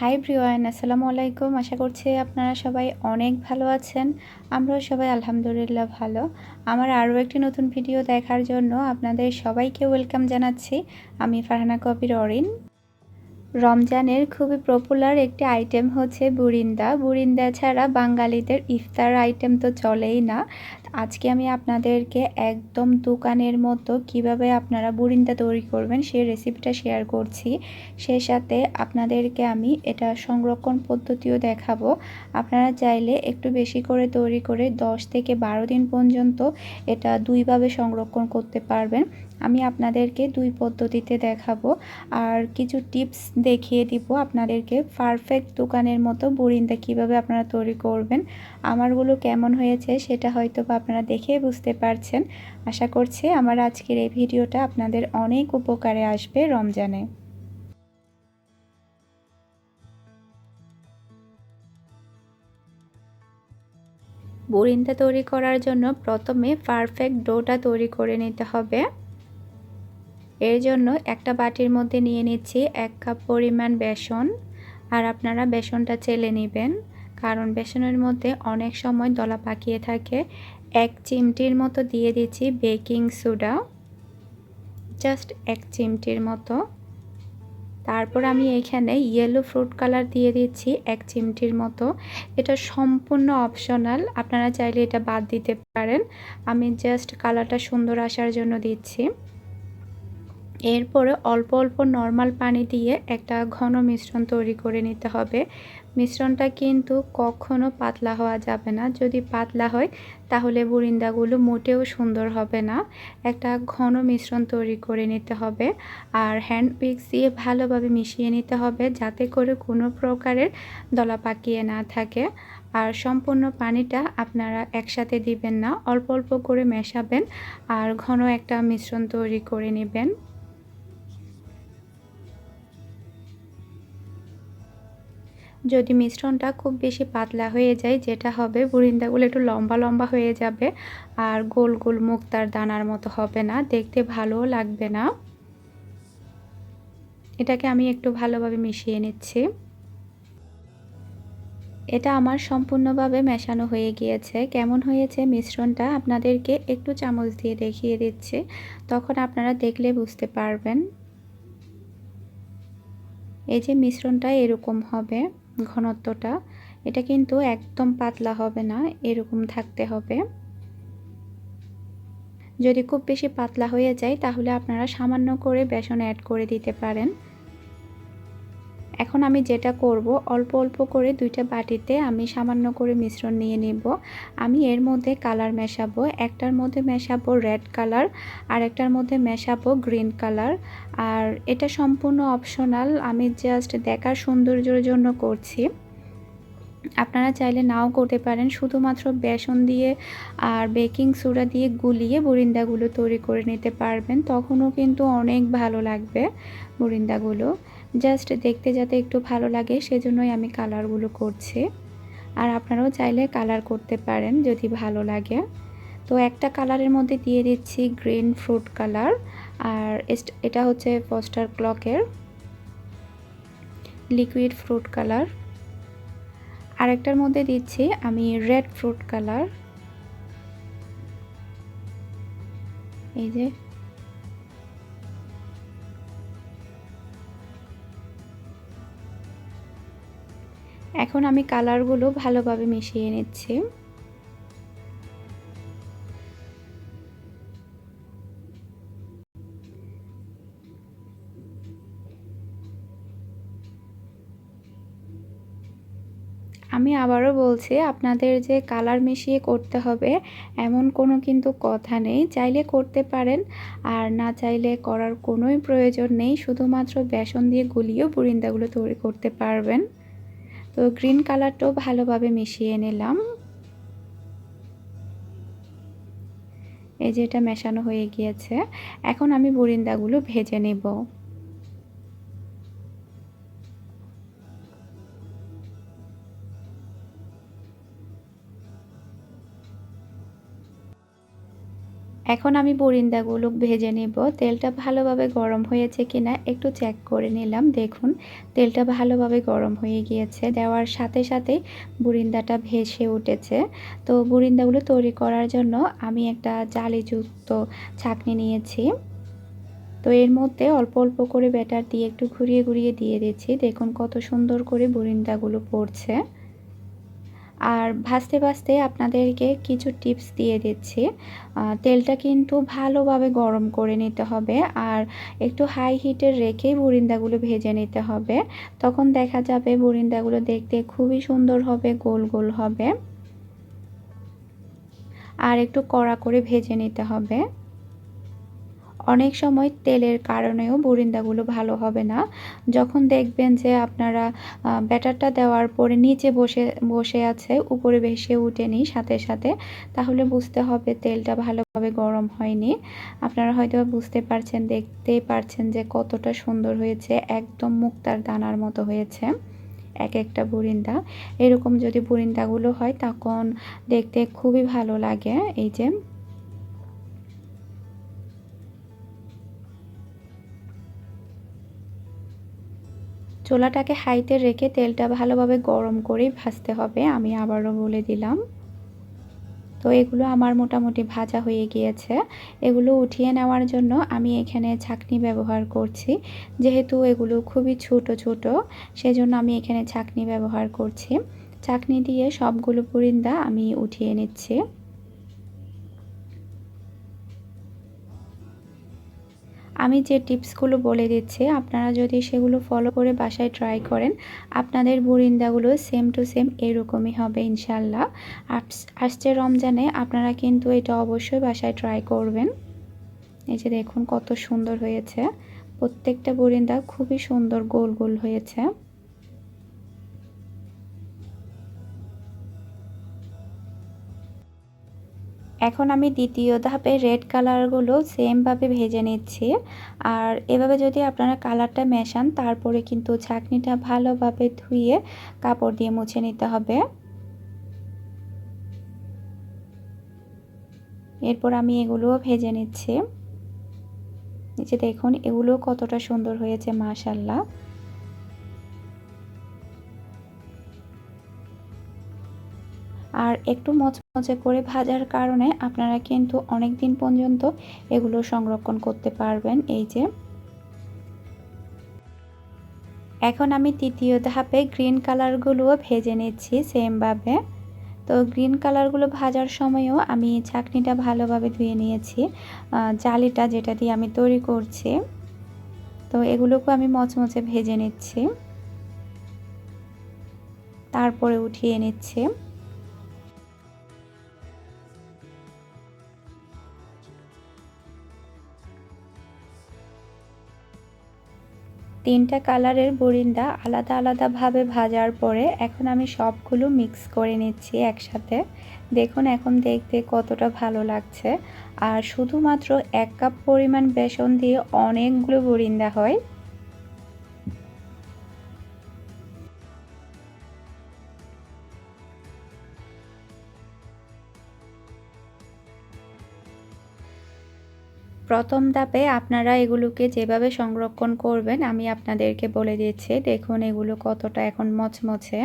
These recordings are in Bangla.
হাই ব্রিওয়ান আসসালামু আলাইকুম। আশা করছি আপনারা সবাই অনেক ভালো আছেন। আমরাও সবাই আলহামদুলিল্লাহ ভালো। আমার আরও একটি নতুন ভিডিও দেখার জন্য আপনাদের সবাইকে ওয়েলকাম জানাচ্ছি। আমি ফারহানা কবির অরিন। রমজানের খুবই পপুলার একটি আইটেম হচ্ছে বুরিন্দা। বুরিন্দা ছাড়া বাঙালিদের ইফতার আইটেম তো চলেই না। আজকে আমি আপনাদেরকে একদম দোকানের মতো কীভাবে আপনারা বুরিন্দা তৈরি করবেন সেই রেসিপিটা শেয়ার করছি। সেই সাথে আপনাদেরকে আমি এটা সংরক্ষণ পদ্ধতিও দেখাবো। আপনারা চাইলে একটু বেশি করে তৈরি করে 10 থেকে বারো দিন পর্যন্ত এটা দুইভাবে সংরক্ষণ করতে পারবেন। আমি আপনাদেরকে দুই পদ্ধতিতে দেখাবো। আর কিছু টিপস দেখিয়ে দিব আপনাদেরকে পারফেক্ট দোকানের মতো বুরিন্দা কীভাবে আপনারা তৈরি করবেন। আমারগুলো কেমন হয়েছে সেটা হয়তো বা আপনারা দেখে বুঝতে পারছেন। আশা করছি আমার আজকের এই ভিডিওটা আপনাদের অনেক উপকারে আসবে রমজানে। বুরিন্দা তৈরি করার জন্য প্রথমে পারফেক্ট ডোটা তৈরি করে নিতে হবে। এর জন্য একটা বাটির মধ্যে নিয়ে নিচ্ছি এক কাপ পরিমাণ বেসন। আর আপনারা বেসনটা চেলে নেবেন, কারণ বেসনের মধ্যে অনেক সময় দলা পাকিয়ে থাকে। এক চিমটির মতো দিয়ে দিচ্ছি বেকিং সোডা। জাস্ট এক চিমটির মতো। তারপর আমি এখানে ইয়েলো ফ্রুট কালার দিয়ে দিচ্ছি এক চিমটির মতো। এটা সম্পূর্ণ অপশনাল আপনারা চাইলে এটা বাদ দিতে পারেন। আমি জাস্ট কালারটা সুন্দর আসার জন্য দিচ্ছি। এরপরে অল্প অল্প নর্মাল পানি দিয়ে একটা ঘন মিশ্রণ তৈরি করে নিতে হবে। মিশ্রণটা কিন্তু কখনো পাতলা হওয়া যাবে না। যদি পাতলা হয়, তাহলে বুরিন্দাগুলো মোটেও সুন্দর হবে না। একটা ঘন মিশ্রণ তৈরি করে নিতে হবে আর হ্যান্ড পিক্স দিয়ে ভালোভাবে মিশিয়ে নিতে হবে যাতে করে কোনো প্রকারের দলা পাকিয়ে না থাকে। আর সম্পূর্ণ পানিটা আপনারা একসাথে দিবেন না, অল্প অল্প করে মেশাবেন আর ঘন একটা মিশ্রণ তৈরি করে নেবেন। যদি মিশ্রণটা খুব বেশি পাতলা হয়ে যায়, যেটা হবে, বুরিন্দাগুলো একটু লম্বা লম্বা হয়ে যাবে আর গোল গোল মুক্তার দানার মতো হবে না। দেখতে ভালোও লাগবে না। এটাকে আমি একটু ভালোভাবে মিশিয়ে নিচ্ছি। এটা আমার সম্পূর্ণভাবে মেশানো হয়ে গিয়েছে। কেমন হয়েছে মিশ্রণটা আপনাদেরকে একটু চামচ দিয়ে দেখিয়ে দিচ্ছি। তখন আপনারা দেখলে বুঝতে পারবেন। এই যে মিশ্রণটা এরকম হবে। ঘনত্বটা, এটা কিন্তু একদম পাতলা হবে না, এরকম থাকতে হবে। যদি খুব বেশি পাতলা হয়ে যায়, তাহলে আপনারা সামান্য করে বেসন অ্যাড করে দিতে পারেন। এখন আমি যেটা করব, অল্প অল্প করে দুইটা বাটিতে আমি সামান্য করে মিশ্রণ নিয়ে নিব। আমি এর মধ্যে কালার মেশাবো। একটার মধ্যে মেশাবো রেড কালার, আর একটার মধ্যে মেশাবো গ্রিন কালার। আর এটা সম্পূর্ণ অপশনাল। আমি জাস্ট দেখার সৌন্দর্যের জন্য করছি। আপনারা চাইলে নাও করতে পারেন। শুধুমাত্র বেসন দিয়ে আর বেকিং সোডা দিয়ে গুলিয়ে বরিন্দাগুলো তৈরি করে নিতে পারবেন। তখনও কিন্তু অনেক ভালো লাগবে বরিন্দাগুলো জাস্ট দেখতে যাতে একটু ভালো লাগে, সেজন্যই আমি কালারগুলো করছি। আর আপনারাও চাইলে কালার করতে পারেন যদি ভালো লাগে। তো একটা কালারের মধ্যে দিয়ে দিচ্ছি গ্রিন ফ্রুট কালার আর এটা হচ্ছে পোস্টার ক্লকের লিকুইড ফ্রুট কালার আরেকটার মধ্যে দিচ্ছি আমি রেড ফ্রুট কালার এই যে এখন আমি কালারগুলো ভালোভাবে মিশিয়ে নিচ্ছি। আমি আবারও বলছি, আপনাদের যে কালার মিশিয়ে করতে হবে, এমন কোনো কিন্তু কথা নেই। চাইলে করতে পারেন, আর না চাইলে করার কোনোই প্রয়োজন নেই। শুধুমাত্র বেসন দিয়ে গুলিয়েও বুরিন্দাগুলো তৈরি করতে পারবেন। তো গ্রিন কালারটাও ভালোভাবে মিশিয়ে নিলাম। এই যে এটা মেশানো হয়ে গিয়েছে। এখন আমি বরিন্দাগুলো ভেজে নেব। এখন আমি বরিন্দাগুলো ভেজে নেব। তেলটা ভালোভাবে গরম হয়েছে কিনা একটু চেক করে নিলাম। দেখুন, তেলটা ভালোভাবে গরম হয়ে গিয়েছে। দেওয়ার সাথে সাথে বুরিন্দাটা ভেসে উঠেছে। তো বুরিন্দাগুলো তৈরি করার জন্য আমি একটা জালিযুক্ত ছাকনি নিয়েছি। তো এর মধ্যে অল্প অল্প করে ব্যাটার দিয়ে একটু ঘুরিয়ে ঘুরিয়ে দিয়ে দিচ্ছি। দেখুন কত সুন্দর করে বুরিন্দাগুলো পড়ছে। আর ভাজতে ভাজতে আপনাদেরকে কিছু টিপস দিয়ে দিচ্ছি। তেলটা কিন্তু ভালোভাবে গরম করে নিতে হবে আর একটু হাই হিটে রেখেই বুরিন্দাগুলো ভেজে নিতে হবে। তখন দেখা যাবে বুরিন্দাগুলো দেখতে খুবই সুন্দর হবে, গোল গোল হবে। আর একটু কড়া করে ভেজে নিতে হবে। অনেক সময় তেলের কারণেও বুরিন্দাগুলো ভালো হবে না। যখন দেখবেন যে আপনারা ব্যাটারটা দেওয়ার পরে নিচে বসে বসে আছে, উপরে ভেসে উঠেনি সাথে সাথে, তাহলে বুঝতে হবে তেলটা ভালোভাবে গরম হয়নি। আপনারা হয়তো বুঝতে পারছেন, দেখতেই পারছেন যে কতটা সুন্দর হয়েছে, একদম মুক্তার দানার মতো হয়েছে এক একটা বুরিন্দা। এরকম যদি বুরিন্দাগুলো হয়, তখন দেখতে খুবই ভালো লাগে। এই যে চোলাটাকে হাইতে রেখে তেলটা ভালোভাবে গরম করেই ভাজতে হবে, আমি আবারও বলে দিলাম। তো এগুলো আমার মোটামুটি ভাজা হয়ে গিয়েছে। এগুলো উঠিয়ে নেওয়ার জন্য আমি এখানে ছাকনি ব্যবহার করছি। যেহেতু এগুলো খুবই ছোট ছোট, সেজন্য আমি এখানে ছাকনি ব্যবহার করছি। চাকনি দিয়ে সবগুলো পুরিন্দা আমি উঠিয়ে নিচ্ছি। আমি যে টিপসগুলো বলে দিচ্ছি, আপনারা যদি সেগুলো ফলো করে বাসায় ট্রাই করেন, আপনাদের বরিন্দাগুলো সেম টু সেম এরকমই হবে ইনশাল্লাহ। আসছে রমজানে আপনারা কিন্তু এটা অবশ্যই বাসায় ট্রাই করবেন। এই যে দেখুন কত সুন্দর হয়েছে। প্রত্যেকটা বরিন্দা খুবই সুন্দর গোল গোল হয়েছে। এখন আমি দ্বিতীয় ধাপে রেড কালারগুলো সেমভাবে ভেজে নিচ্ছি। আর এভাবে যদি আপনারা কালারটা মেশান, তারপরে কিন্তু ছাকনিটা ভালোভাবে ধুয়ে কাপড় দিয়ে মুছে নিতে হবে। এরপর আমি এগুলোও ভেজে নিচ্ছি। নিচে দেখুন, এগুলো কতটা সুন্দর হয়েছে মাশাল্লাহ আর একটু মচমচে করে ভাজার কারণে আপনারা কিন্তু অনেক দিন পর্যন্ত এগুলো সংরক্ষণ করতে পারবেন। এই যে এখন আমি তৃতীয় ধাপে গ্রিন কালারগুলোও ভেজে নিচ্ছি সেমভাবে। তো গ্রিন কালারগুলো ভাজার সময়ও আমি চাকনিটা ভালোভাবে ধুয়ে নিয়েছি জালিটা যেটা দিয়ে আমি তৈরি করছি। তো এগুলোকেও আমি মচমচে ভেজে নিচ্ছি। তারপরে উঠিয়ে নিচ্ছি। তিনটা কালারের বরিন্দা আলাদা আলাদাভাবে ভাজার পরে এখন আমি সবগুলো মিক্স করে নিচ্ছি একসাথে। দেখুন এখন দেখতে কতটা ভালো লাগছে। আর শুধুমাত্র এক কাপ পরিমাণ বেসন দিয়ে অনেকগুলো বরিন্দা হয়। প্রথম ধাপে আপনারা এগুলোকে যেভাবে সংরক্ষণ করবেন, আমি আপনাদেরকে বলে দিচ্ছি। দেখুন এগুলো কতটা এখন মচমচে।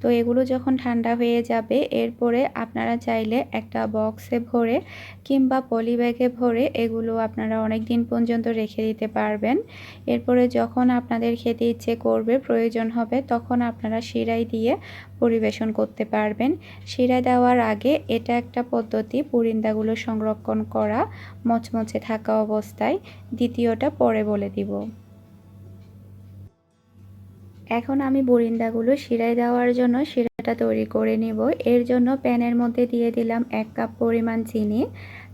তো এগুলো যখন ঠান্ডা হয়ে যাবে, এরপরে আপনারা চাইলে একটা বক্সে ভরে কিংবা পলি ব্যাগে ভরে এগুলো আপনারা অনেক দিন পর্যন্ত রেখে দিতে পারবেন। এরপরে যখন আপনাদের খেতে ইচ্ছে করবে, প্রয়োজন হবে, তখন আপনারা শিরাই দিয়ে পরিবেশন করতে পারবেন। শিরা দেওয়ার আগে এটা একটা পদ্ধতি, পুরিন্দাগুলো সংরক্ষণ করা, মচমচে থাকা অবস্থায়। দ্বিতীয়টা পরে বলে দিব। এখন আমি বরিন্দাগুলো শিরায় দেওয়ার জন্য শিরাটা তৈরি করে নিব। এর জন্য প্যানের মধ্যে দিয়ে দিলাম এক কাপ পরিমাণ চিনি।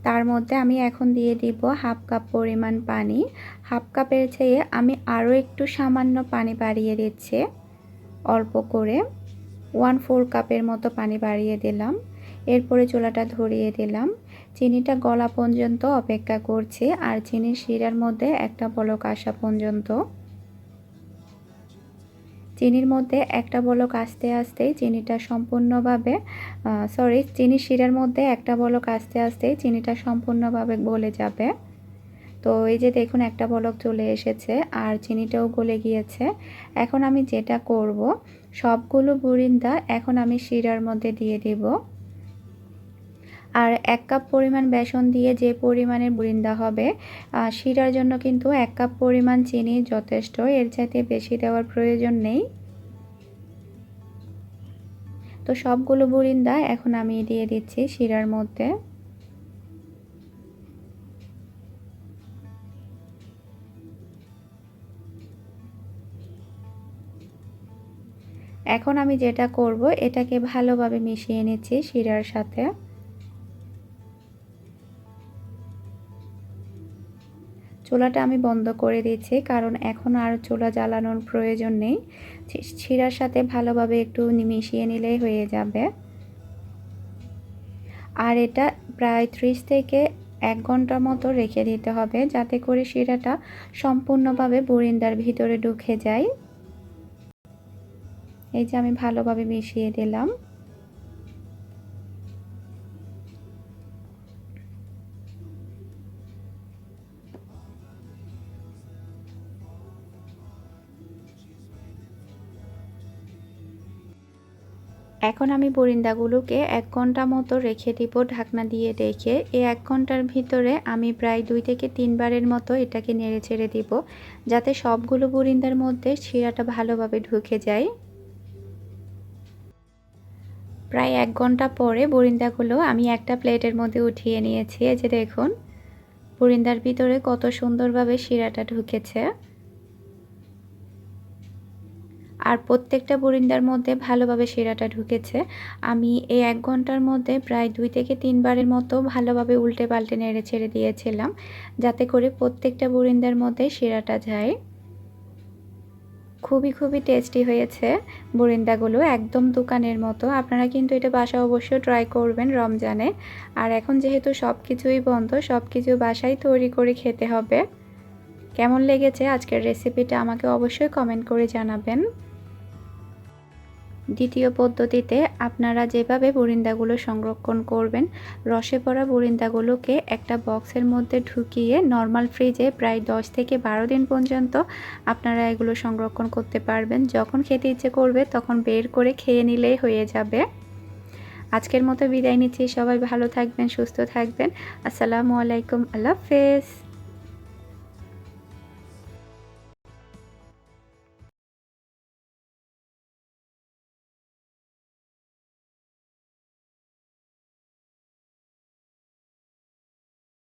তার মধ্যে আমি এখন দিয়ে দিব হাফ কাপ পরিমাণ পানি। হাফ কাপের চেয়ে আমি আরও একটু সামান্য পানি বাড়িয়ে দিচ্ছি। অল্প করে ওয়ান ফোর কাপের মতো পানি বাড়িয়ে দিলাম। এরপরে চুলাটা ধরিয়ে দিলাম। চিনিটা গলা পর্যন্ত অপেক্ষা করছি আর চিনির শিরার মধ্যে একটা বলক আসা পর্যন্ত। চিনির মধ্যে একটা বলক আস্তে আস্তেই চিনিটা সম্পূর্ণভাবে সরি চিনি শিরার মধ্যে একটা বলক আস্তে আস্তেই চিনিটা সম্পূর্ণভাবে গলে যাবে। তো এই যে দেখুন, একটা বলক চলে এসেছে আর চিনিটাও গলে গিয়েছে। এখন আমি যেটা করব, সবগুলো বুরিন্দা এখন আমি শিরার মধ্যে দিয়ে দেব। আর এক কাপ পরিমাণ বেসন দিয়ে যে পরিমাণের বুরিন্দা হবে শিরার জন্য কিন্তু এক কাপ পরিমাণ চিনি যথেষ্ট। এর চাইতে বেশি দেওয়ার প্রয়োজন নেই। তো সবগুলো বুরিন্দা এখন আমি দিয়ে দিচ্ছি শিরার মধ্যে। এখন আমি যেটা করব, এটাকে ভালোভাবে মিশিয়ে নিচ্ছি শিরার সাথে। চুলাটা আমি বন্ধ করে দিচ্ছি কারণ এখন আর চুলা জ্বালানোর প্রয়োজন নেই। শিরার সাথে ভালোভাবে একটু মিশিয়ে নিলেই হয়ে যাবে। আর এটা প্রায় ত্রিশ থেকে এক ঘণ্টার মতো রেখে দিতে হবে, যাতে করে শিরাটা সম্পূর্ণভাবে বুরিন্দার ভিতরে ঢুকে যায়। এই যে আমি ভালোভাবে মিশিয়ে দিলাম। এখন আমি বরিন্দাগুলোকে এক ঘণ্টা মতো রেখে দিব ঢাকনা দিয়ে রেখে এই এক ঘণ্টার ভিতরে আমি প্রায় দুই থেকে তিনবারের মতো এটাকে নেড়ে ছেড়ে দিব, যাতে সবগুলো বরিন্দার মধ্যে শিরাটা ভালোভাবে ঢুকে যায়। প্রায় এক ঘণ্টা পরে বরিন্দাগুলো আমি একটা প্লেটের মধ্যে উঠিয়ে নিয়েছি। এই যে দেখুন, বরিন্দার ভিতরে কত সুন্দরভাবে শিরাটা ঢুকেছে। আর প্রত্যেকটা বরিন্দার মধ্যে ভালোভাবে শিরাটা ঢুকেছে। আমি এই এক ঘণ্টার মধ্যে প্রায় দুই থেকে তিনবারের মতো ভালোভাবে উল্টে পাল্টে নেড়ে ছেড়ে দিয়েছিলাম, যাতে করে প্রত্যেকটা বরিন্দার মধ্যে শিরাটা যায়। খুবই খুবই টেস্টি হয়েছে বরিন্দাগুলো, একদম দোকানের মতো। আপনারা কিন্তু এটা বাসা অবশ্যই ট্রাই করবেন রমজানে। আর এখন যেহেতু সব কিছুই বন্ধ সব কিছু বাসায় তৈরি করে খেতে হবে। কেমন লেগেছে আজকের রেসিপিটা আমাকে অবশ্যই কমেন্ট করে জানাবেন। দ্বিতীয় পদ্ধতিতে আপনারা যেভাবে বরিন্দাগুলো সংরক্ষণ করবেন, রসে পড়া বরিন্দাগুলোকে একটা বক্সের মধ্যে ঢুকিয়ে নর্মাল ফ্রিজে প্রায় 10 থেকে বারো দিন পর্যন্ত আপনারা এগুলো সংরক্ষণ করতে পারবেন। যখন খেতে ইচ্ছে করবে তখন বের করে খেয়ে নিলেই হয়ে যাবে। আজকের মতো বিদায় নিচ্ছি। সবাই ভালো থাকবেন, সুস্থ থাকবেন। আসসালামু আলাইকুম। আল্লাহ হাফেজ।